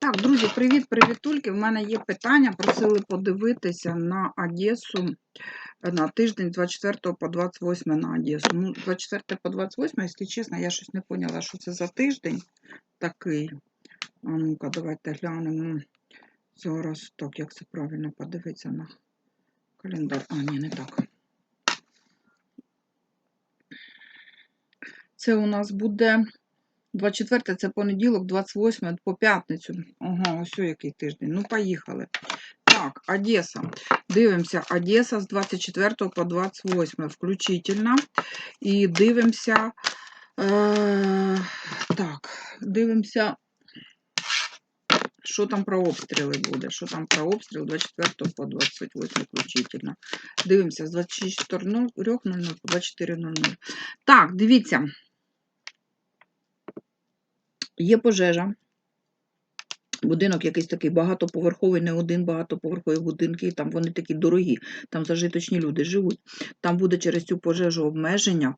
Так, друзі, привіт, привітульки. В мене є питання. Просили подивитися на Одесу е, на тиждень з 24 по 28 на Одесу. Ну, 24 по 28, якщо чесно, я щось не поняла, що це за тиждень такий. А ну-ка, давайте глянемо. Зараз так, як це правильно подивитися на календар. А, ні, не так. Це у нас буде 24 це понеділок, 28 по п'ятницю. Ага, ось який тиждень. Ну, поїхали. Так, Одеса. Дивимося, Одеса з 24 по 28 включительно. І дивимося. Е, так, дивимося, що там про обстріли буде. Що там про обстріл 24 по 28 включительно. Дивимося з 24.00 по 24.00. Так, дивіться. Є пожежа. Будинок якийсь такий багатоповерховий, не один багатоповерховий будинки, там вони такі дорогі, там зажиточні люди живуть. Там буде через цю пожежу обмеження,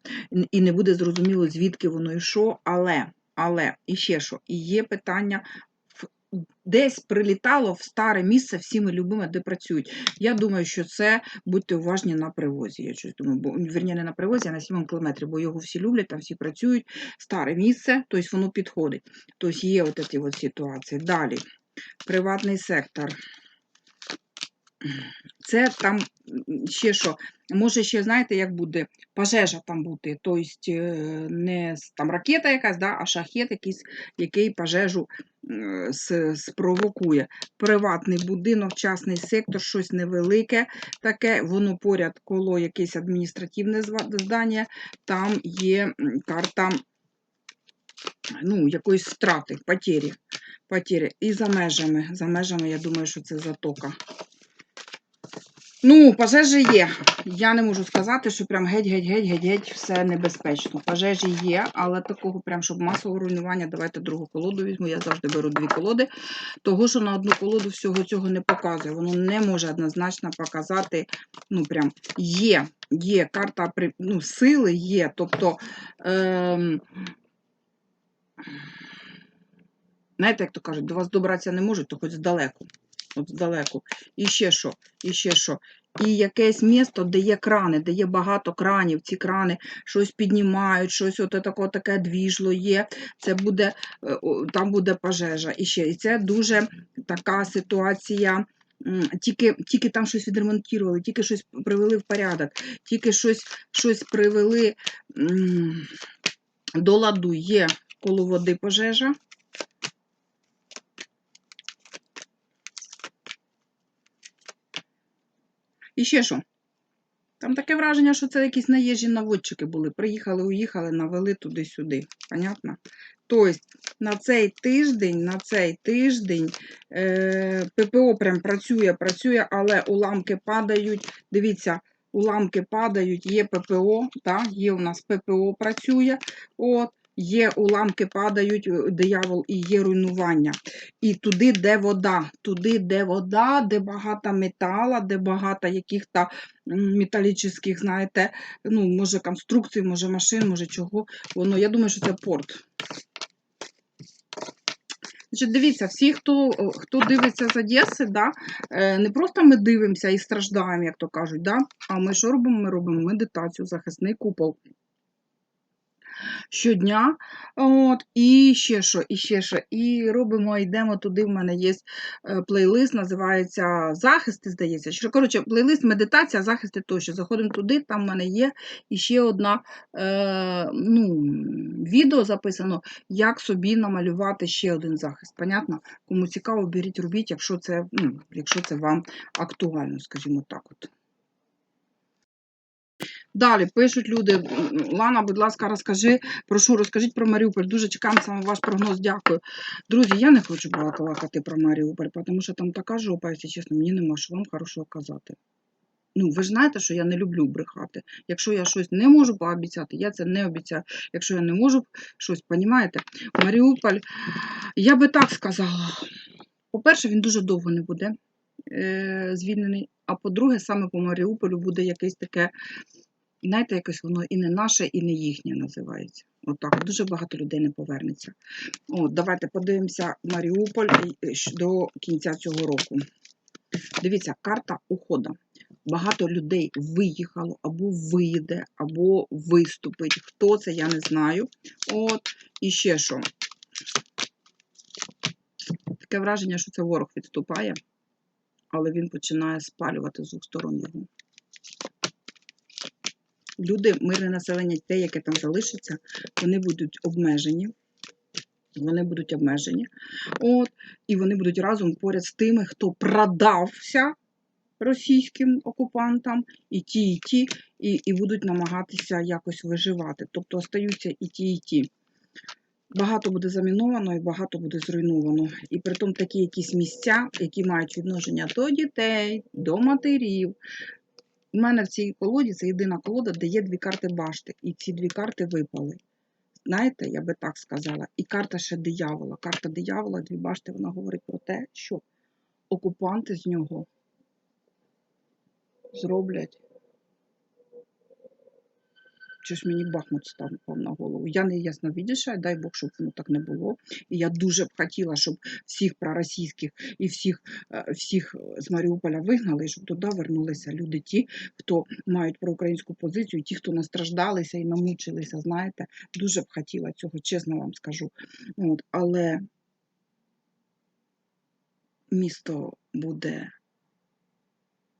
і не буде зрозуміло, звідки воно що, але, але, і ще що, є питання. Десь прилітало в старе місце всіми любими, де працюють. Я думаю, що це будьте уважні на привозі. Я щось думаю, бо вірні, не на привозі, а на 7 кілометрів, бо його всі люблять, там всі працюють. Старе місце, тобто воно підходить. Тобто є от ці от ситуації. Далі, приватний сектор. Це там ще що, може ще, знаєте, як буде пожежа там бути, тобто не там ракета якась, да, а шахет якийсь, який пожежу спровокує. Приватний будинок, частний сектор, щось невелике таке, воно поряд коло якесь адміністративне здання, там є карта ну, якоїсь втрати, потері. потері. І за межами. За межами, я думаю, що це затока. Ну, пожежі є. Я не можу сказати, що прям геть-геть-геть-геть-геть все небезпечно. Пожежі є, але такого, прям, щоб масового руйнування, давайте другу колоду візьму. Я завжди беру дві колоди. Того, що на одну колоду всього цього не показує. Воно не може однозначно показати. Ну, прям є, є карта ну, сили є. Тобто. Ем... Знаєте, як то кажуть, до вас добратися не можуть, то хоч здалеку от здалеку. І ще що, і ще що. І якесь місто, де є крани, де є багато кранів, ці крани щось піднімають, щось от таке, таке двіжло є. Це буде, е, Там буде пожежа. І ще. І це дуже така ситуація. Тільки тільки там щось відремонтували, тільки щось привели в порядок, тільки щось щось привели до ладу є коло води пожежа. І ще що? Там таке враження, що це якісь наїжджі наводчики були. Приїхали, уїхали, навели туди-сюди. Понятно? Тобто, на цей тиждень, на цей тиждень е, ППО прям працює, працює, але уламки падають. Дивіться, уламки падають, є ППО, так, є у нас ППО працює. От є уламки падають, е, диявол і є руйнування. І туди, де вода, туди, де вода, де багато метала, де багато яких-то металічних, знаєте, ну, може конструкцій, може машин, може чого. Воно, Я думаю, що це порт. Значить, Дивіться, всі, хто хто дивиться з Одеси, да, е, не просто ми дивимося і страждаємо, як то кажуть, да, а ми що робимо? Ми робимо медитацію, захисний купол щодня. От, І ще що, і ще що. І робимо, йдемо туди. В мене є е, плейлист, називається Захисти, здається. Що, коротше, плейлист, медитація, захисти тощо. Заходимо туди, там в мене є і ще одна е, ну, відео записано, як собі намалювати ще один захист. Понятно? Кому цікаво, беріть, робіть, якщо це, ну, якщо це вам актуально, скажімо так. от. Далі пишуть люди. Лана, будь ласка, розкажи, прошу, розкажіть про Маріуполь. Дуже чекаємо саме ваш прогноз. Дякую. Друзі, я не хочу балакати про Маріуполь, тому що там така жопа, якщо чесно, мені нема що вам хорошого казати. Ну, ви ж знаєте, що я не люблю брехати. Якщо я щось не можу пообіцяти, я це не обіцяю. Якщо я не можу щось, понімаєте? Маріуполь, я би так сказала. По-перше, він дуже довго не буде е, звільнений. А по-друге, саме по Маріуполю буде якесь таке знаєте, якось воно і не наше, і не їхнє називається. Отак, дуже багато людей не повернеться. От, давайте подивимося Маріуполь і щ- до кінця цього року. Дивіться, карта уходу. Багато людей виїхало, або виїде, або виступить. Хто це, я не знаю. От, і ще що. Таке враження, що це ворог відступає, але він починає спалювати з двох сторон його. Люди, мирне населення, те, яке там залишиться, вони будуть обмежені. Вони будуть обмежені. От, і вони будуть разом поряд з тими, хто продався російським окупантам, і ті, і ті, і, і будуть намагатися якось виживати. Тобто остаються і ті, і ті. Багато буде заміновано і багато буде зруйновано. І притом такі якісь місця, які мають відношення до дітей, до матерів. У мене в цій колоді це єдина колода, де є дві карти башти. І ці дві карти випали. Знаєте, я би так сказала. І карта ще диявола. Карта диявола, дві башти, вона говорить про те, що окупанти з нього зроблять. Щось мені Бахмут став на голову. Я не ясновидяща, дай Бог, щоб воно так не було. І я дуже б хотіла, щоб всіх проросійських і всіх, е, всіх з Маріуполя вигнали, щоб туди вернулися люди, ті, хто мають проукраїнську позицію, ті, хто настраждалися і намучилися, знаєте, дуже б хотіла цього, чесно вам скажу. От, але місто буде.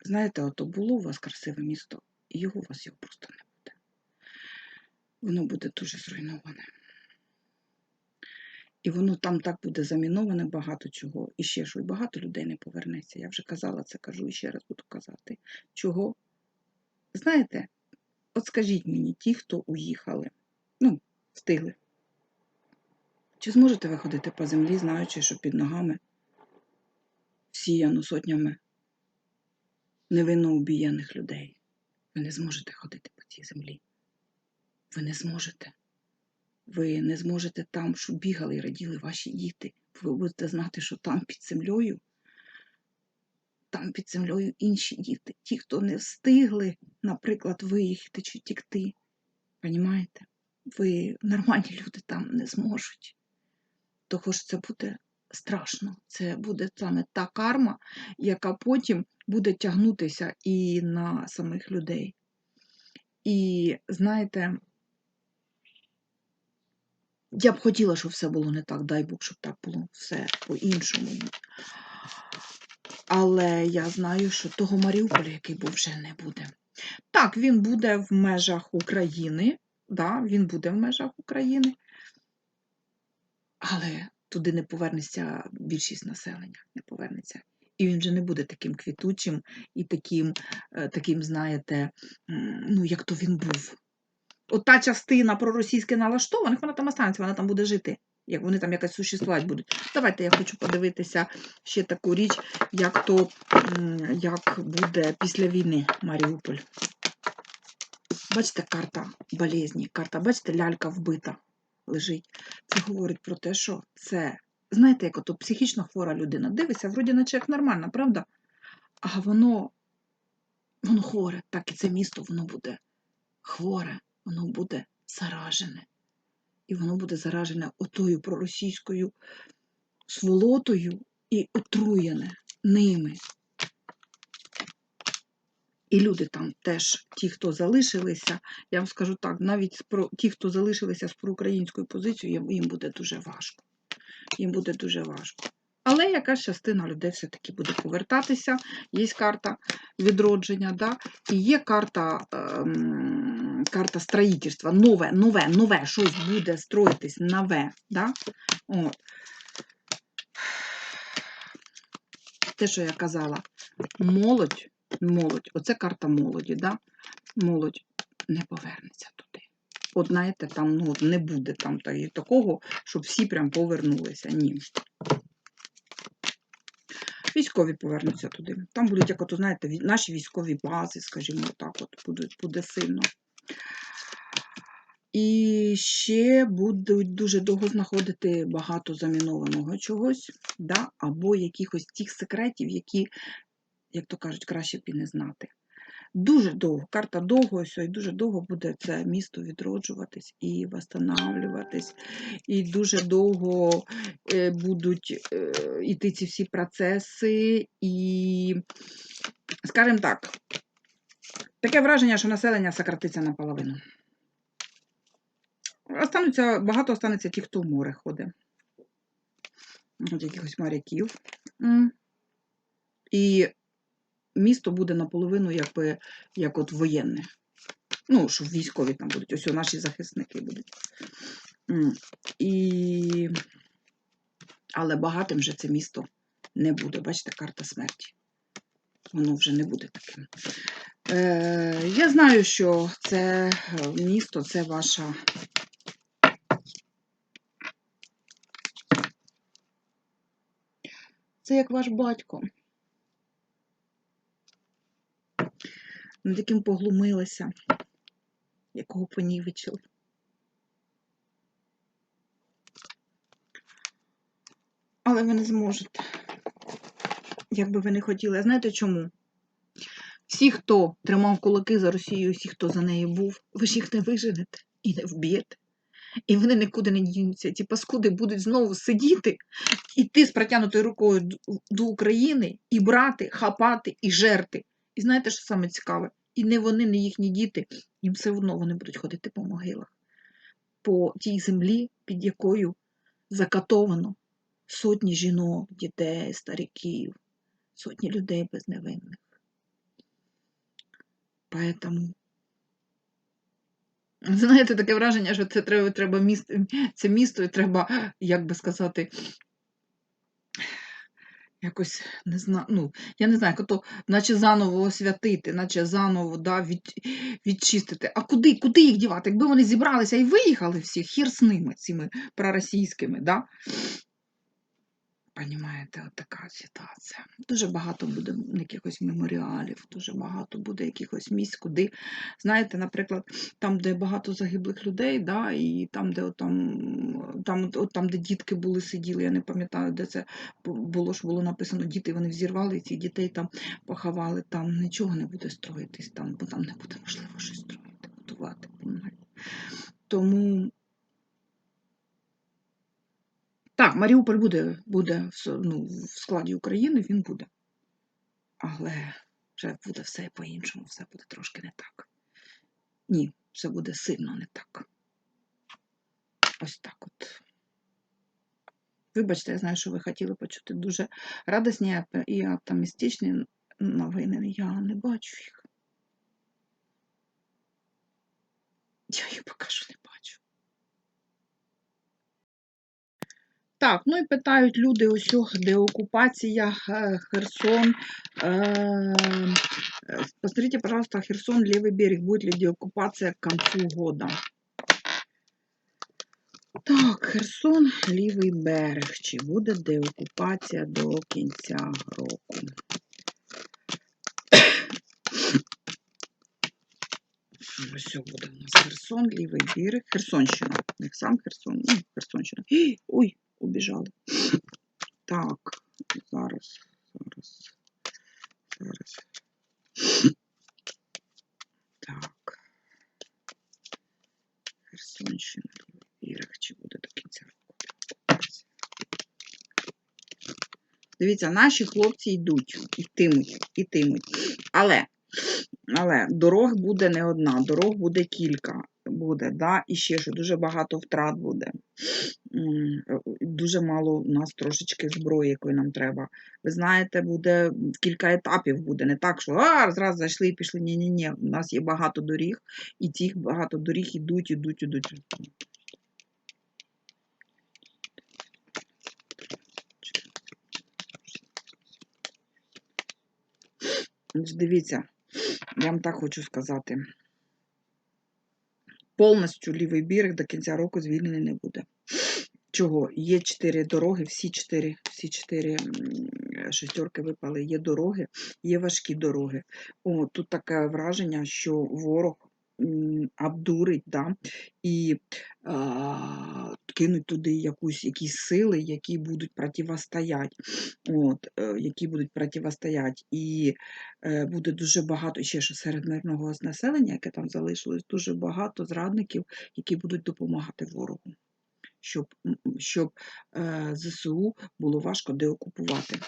Знаєте, ото було у вас красиве місто, і його у вас його просто не буде. Воно буде дуже зруйноване. І воно там так буде заміноване багато чого. І ще що, і багато людей не повернеться. Я вже казала це, кажу і ще раз буду казати. Чого? Знаєте, от скажіть мені, ті, хто уїхали, ну, встигли. Чи зможете ви ходити по землі, знаючи, що під ногами всіяно сотнями невинно убієних людей? Ви не зможете ходити по цій землі. Ви не зможете. Ви не зможете там, щоб бігали і раділи ваші діти. Ви будете знати, що там під землею, там під землею інші діти, ті, хто не встигли, наприклад, виїхати чи тікти. Понімаєте? Ви нормальні люди там не зможуть. Того ж це буде страшно. Це буде саме та карма, яка потім буде тягнутися і на самих людей. І знаєте, я б хотіла, щоб все було не так, дай Бог, щоб так було все по-іншому. Але я знаю, що того Маріуполя, який був, вже не буде. Так, він буде в межах України, да, він буде в межах України, але туди не повернеться більшість населення, не повернеться. І він вже не буде таким квітучим і таким, е, таким знаєте, ну, як то він був. От та частина проросійськи налаштованих, вона там останеться, вона там буде жити. Як вони там якось существувати будуть. Давайте я хочу подивитися ще таку річ, як то як буде після війни Маріуполь. Бачите, карта болезні, карта, бачите, лялька вбита лежить. Це говорить про те, що це, знаєте, як ото психічно хвора людина. Дивиться, вроді наче як нормально, правда? А воно, воно хворе, так і це місто воно буде хворе, воно буде заражене. І воно буде заражене отою проросійською сволотою і отруєне ними. І люди там теж, ті, хто залишилися, я вам скажу так, навіть про- ті, хто залишилися з проукраїнською позицією, їм- буде дуже важко. Їм буде дуже важко. Але якась частина людей все-таки буде повертатися. Є карта відродження, да? і є карта, ем, карта строїтельства, нове, нове, нове, щось буде строїтись нове. Да? От. Те, що я казала, молодь, молодь, оце карта молоді, да? молодь не повернеться туди. От знаєте, там ну, не буде там такого, щоб всі прям повернулися. Ні. Військові повернуться туди. Там будуть, як от, знаєте, наші військові бази, скажімо так, от будуть, буде сильно. І ще будуть дуже довго знаходити багато замінованого чогось, да? або якихось тих секретів, які, як то кажуть, краще б і не знати. Дуже довго, карта довго, ось, і дуже довго буде це місто відроджуватись і восстанавлюватись, і дуже довго е, будуть е, іти ці всі процеси, і, скажімо так, таке враження, що населення сократиться наполовину. Остануться, багато останеться ті, хто в море ходить. От якихось моряків. І місто буде наполовину, якби, як от воєнне. Ну, що військові там будуть, ось наші захисники будуть. І... Але багатим вже це місто не буде. Бачите, карта смерті. Воно вже не буде таким. Е, я знаю, що це е, місто, це ваша. Це як ваш батько. Над яким поглумилися, якого понівечили. Але ви не зможете. Як би ви не хотіли. А знаєте чому? Всі, хто тримав кулаки за Росію, всі, хто за нею був, ви ж їх не виженете і не вб'єте. І вони нікуди не дінуться. Ті паскуди будуть знову сидіти, іти з протягнутою рукою до України і брати, хапати і жерти. І знаєте, що саме цікаве? І не вони, не їхні діти, їм все одно вони будуть ходити по могилах, по тій землі, під якою закатовано сотні жінок, дітей, стариків, сотні людей безневинних. Поэтому Знаєте, таке враження, що це треба, треба місто, це місто, і треба, як би сказати, якось не знаю, ну, я не знаю, то, наче заново освятити, наче заново да, від, відчистити. А куди, куди їх дівати? Якби вони зібралися і виїхали всі, хір з ними, цими проросійськими, да? Понімаєте, от така ситуація. Дуже багато буде якихось меморіалів, дуже багато буде якихось місць, куди, знаєте, наприклад, там, де багато загиблих людей, да, і там, де от там, там, от там, де дітки були, сиділи, я не пам'ятаю, де це було ж було написано, діти вони взірвали, і ці дітей там поховали, там нічого не буде строїтись, там, бо там не буде можливо щось строїти, будувати. Тому. Так, Маріуполь буде, буде ну, в складі України, він буде. Але вже буде все по-іншому, все буде трошки не так. Ні, все буде сильно не так. Ось так от. Вибачте, я знаю, що ви хотіли почути дуже радісні і оптимістичні новини. Я не бачу їх. Я їх поки що не бачу. Так, ну і питають люди ось деокупація е, Херсон. Е, э, Посмотрите, пожалуйста, Херсон, левый берег, будет ли деоккупация к концу года? Так, Херсон, лівий берег. Чи буде деокупація до кінця року? Ось буде у нас Херсон, лівий берег. Херсонщина. Не сам Херсон, ну, Херсонщина. Ой, убіжали. Так, зараз, зараз, зараз. Так. Херсонщина, лівий берег. Чи буде до кінця року? Дивіться, наші хлопці йдуть, йтимуть, ітимуть. Але, але дорог буде не одна, дорог буде кілька. Буде, да? І ще що дуже багато втрат буде. Дуже мало у нас трошечки зброї, якої нам треба. Ви знаєте, буде кілька етапів буде. Не так, що а, зразу зайшли і пішли. Ні, ні, ні. У нас є багато доріг, і цих багато доріг ідуть, ідуть, ідуть. Дивіться, я вам так хочу сказати. Повністю лівий берег до кінця року звільнений не буде. Чого? Є чотири дороги, всі чотири, всі чотири шестерки випали. Є дороги, є важкі дороги. О, тут таке враження, що ворог обдурить, да? і а, кинуть туди якусь, якісь сили, які будуть противостояти. От, е, які будуть противостояти. І е, буде дуже багато ще що серед мирного населення, яке там залишилось, дуже багато зрадників, які будуть допомагати ворогу. Щоб, щоб е, ЗСУ було важко деокупувати.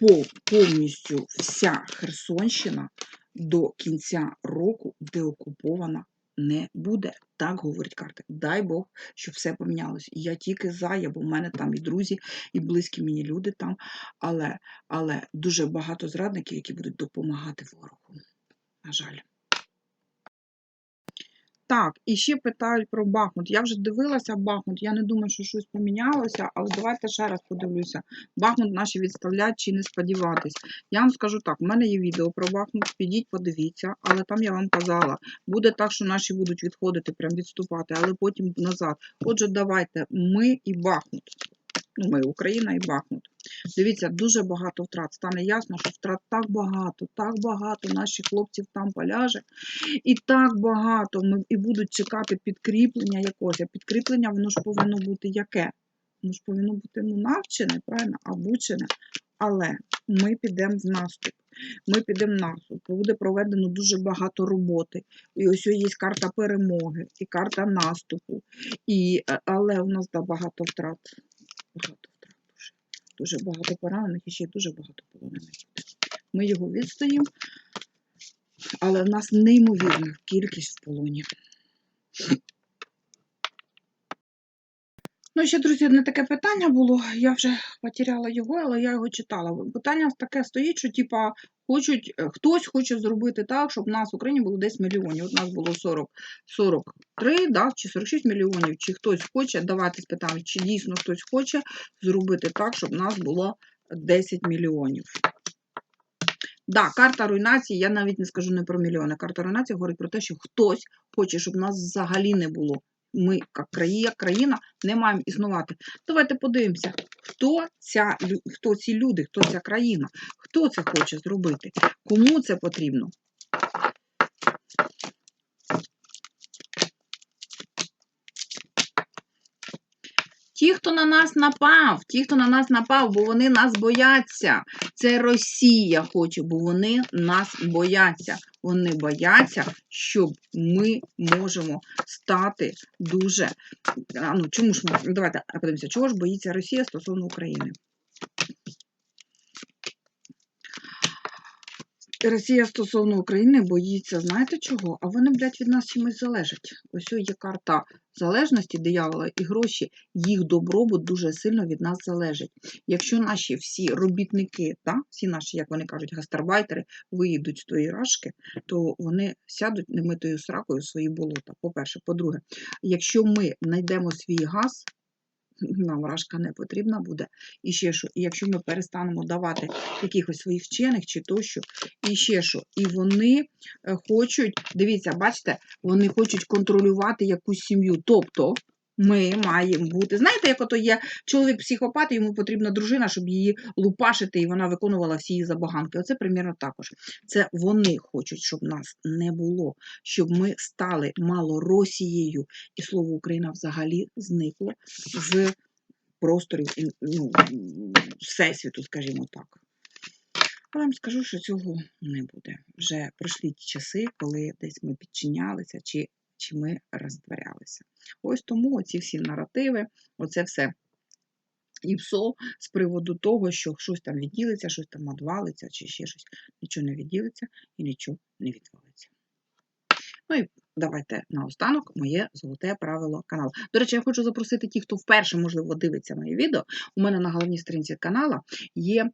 По, повністю вся Херсонщина до кінця року деокупована не буде. Так говорить карта. Дай Бог, щоб все помінялось. Я тільки за, я, бо в мене там і друзі, і близькі мені люди там, але, але дуже багато зрадників, які будуть допомагати ворогу. На жаль. Так, і ще питають про Бахмут. Я вже дивилася Бахмут, я не думаю, що щось помінялося, але давайте ще раз подивлюся. Бахмут наші відставлять чи не сподіватись. Я вам скажу так: в мене є відео про Бахмут, підіть, подивіться, але там я вам казала, буде так, що наші будуть відходити, прям відступати, але потім назад. Отже, давайте ми і Бахмут. Ми, Україна і Бахмут. Дивіться, дуже багато втрат. Стане ясно, що втрат так багато, так багато наших хлопців там поляже. І так багато ми і будуть чекати підкріплення якогось. А підкріплення воно ж повинно бути яке? Воно ж повинно бути ну, навчене, правильно, обучене. Але ми підемо в наступ. Ми підемо в наступ. Буде проведено дуже багато роботи. І ось є карта перемоги, і карта наступу. І, е, але у нас да, багато втрат. Багато втрат дуже. Дуже багато поранених і ще дуже багато полонених. Ми його відстоїмо, але в нас неймовірна кількість в полоні. Ну, ще, друзі, одне таке питання було. Я вже потеряла його, але я його читала. Питання таке стоїть, що типа хочуть, е, хтось хоче зробити так, щоб в нас в Україні було десь мільйонів. От нас було 40, 43, да, чи 46 мільйонів, чи хтось хоче, давайте спитаємо, чи дійсно хтось хоче зробити так, щоб нас було 10 мільйонів. Да, карта руйнації, я навіть не скажу не про мільйони. Карта руйнації говорить про те, що хтось хоче, щоб нас взагалі не було. Ми, як країна, не маємо існувати. Давайте подивимося, хто, ця, хто ці люди, хто ця країна, хто це хоче зробити, кому це потрібно. Ті, хто на нас напав, ті, хто на нас напав, бо вони нас бояться. Це Росія хоче, бо вони нас бояться. Вони бояться, що ми можемо стати дуже. А, ну, чому ж ми? Давайте подивимося, чого ж боїться Росія стосовно України. Росія стосовно України боїться, знаєте чого? А вони, блядь, від нас чимось залежать. Ось є карта залежності диявола і гроші, їх добробут дуже сильно від нас залежить. Якщо наші всі робітники, та, всі наші, як вони кажуть, гастарбайтери, виїдуть з тої рашки, то вони сядуть немитою сракою в свої болота. По-перше, по-друге, якщо ми знайдемо свій газ, нам рашка не потрібна буде. І ще що, і якщо ми перестанемо давати якихось своїх вчених чи тощо, і ще що, і вони е, хочуть, дивіться, бачите, вони хочуть контролювати якусь сім'ю. Тобто ми маємо бути. Знаєте, як ото є чоловік психопат, йому потрібна дружина, щоб її лупашити, і вона виконувала всі її забаганки. Оце примірно також. Це вони хочуть, щоб нас не було, щоб ми стали малоросією, і слово Україна взагалі зникло з просторів ну, всесвіту, скажімо так. Я вам скажу, що цього не буде. Вже пройшли ті часи, коли десь ми підчинялися чи, чи ми роздворялися. Ось тому оці всі наративи, оце все і псо з приводу того, що щось там відділиться, щось там надвалиться, чи ще щось. Нічого не відділиться і нічого не відвалиться. Ну і давайте наостанок моє золоте правило каналу. До речі, я хочу запросити ті, хто вперше, можливо, дивиться моє відео. У мене на головній сторінці канала є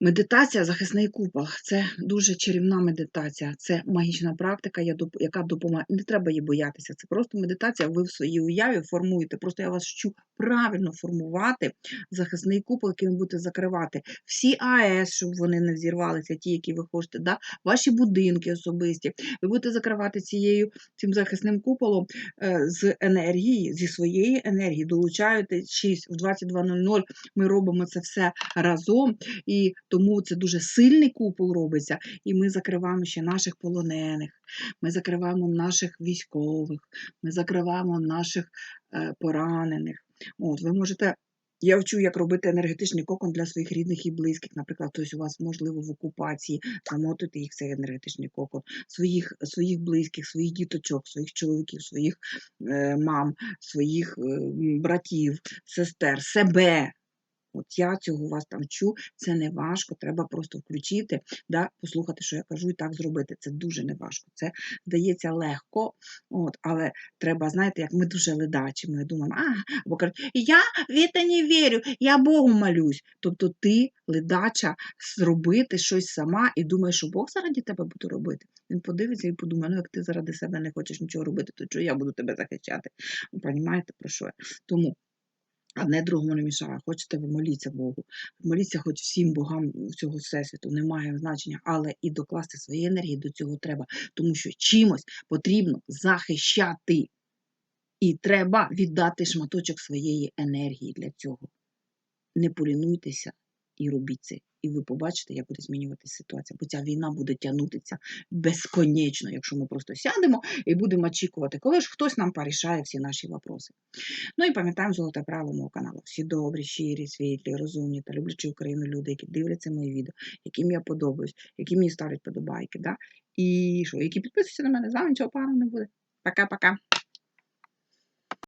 медитація захисний купол. Це дуже чарівна медитація, це магічна практика, яка допомагає. Не треба її боятися. Це просто медитація. Ви в своїй уяві формуєте. Просто я вас вчу правильно формувати захисний купол, який ви будете закривати. Всі АЕС, щоб вони не взірвалися, ті, які ви хочете, да? ваші будинки особисті. Ви будете закривати цією цим захисним куполом е, з енергії, зі своєї енергії, долучаєте 6 в 22.00. Ми робимо це все разом, і тому це дуже сильний купол робиться. І ми закриваємо ще наших полонених, ми закриваємо наших військових, ми закриваємо наших е, поранених. От, ви можете. Я вчу, як робити енергетичний кокон для своїх рідних і близьких. Наприклад, хтось у вас, можливо, в окупації, замотуйте їх цей енергетичний кокон, своїх, своїх близьких, своїх діточок, своїх чоловіків, своїх е, мам, своїх е, братів, сестер, себе. От я цього вас там вчу, це не важко, треба просто включити, да, послухати, що я кажу, і так зробити. Це дуже не важко. Це здається легко, от, але треба, знаєте, як ми дуже ледачі, ми думаємо, а, або кажуть, я в не вірю, я Богу молюсь. Тобто ти ледача зробити щось сама і думаєш, що Бог заради тебе буде робити. Він подивиться і подумає, ну як ти заради себе не хочеш нічого робити, то чого я буду тебе захищати? Розумієте, про що я? Тому Одне другому не мішає. Хочете, ви моліться Богу. Моліться хоч всім богам цього всесвіту, немає значення, але і докласти свої енергії до цього треба, тому що чимось потрібно захищати. І треба віддати шматочок своєї енергії для цього. Не полінуйтеся і робіть це. І ви побачите, як буде змінюватися ситуація. Бо ця війна буде тягнутися безконечно, якщо ми просто сядемо і будемо очікувати, коли ж хтось нам порішає всі наші вопроси. Ну і пам'ятаємо золоте правило мого каналу. Всі добрі, щирі, світлі, розумні та люблячі Україну люди, які дивляться мої відео, яким я подобаюсь, які мені ставлять подобайки, да? і що, які підписуються на мене, з вами нічого поганого не буде. Пока-пока.